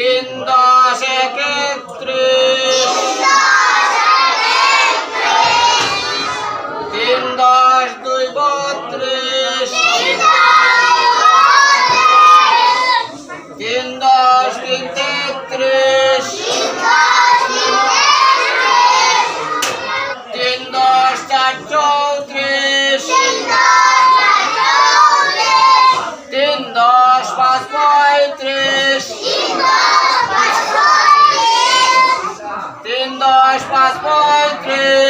তিন দশ একত্রিশ তিন দশ দুই বত্রিশ তিন দশ তিন তেত্রিশ তিন দশ চার চৌত্রিশ তিন দশ পাঁচ পঁয়ত্রিশ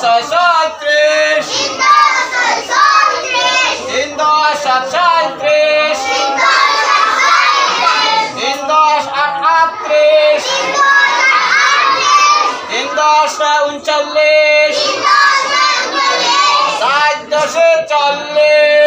ছয় ছয়ত্রিশ তিন দশ সাত সাঁত্রিশ তিন দশ আট আটত্রিশ তিন দশ উনচল্লিশ সাত দশে চল্লিশ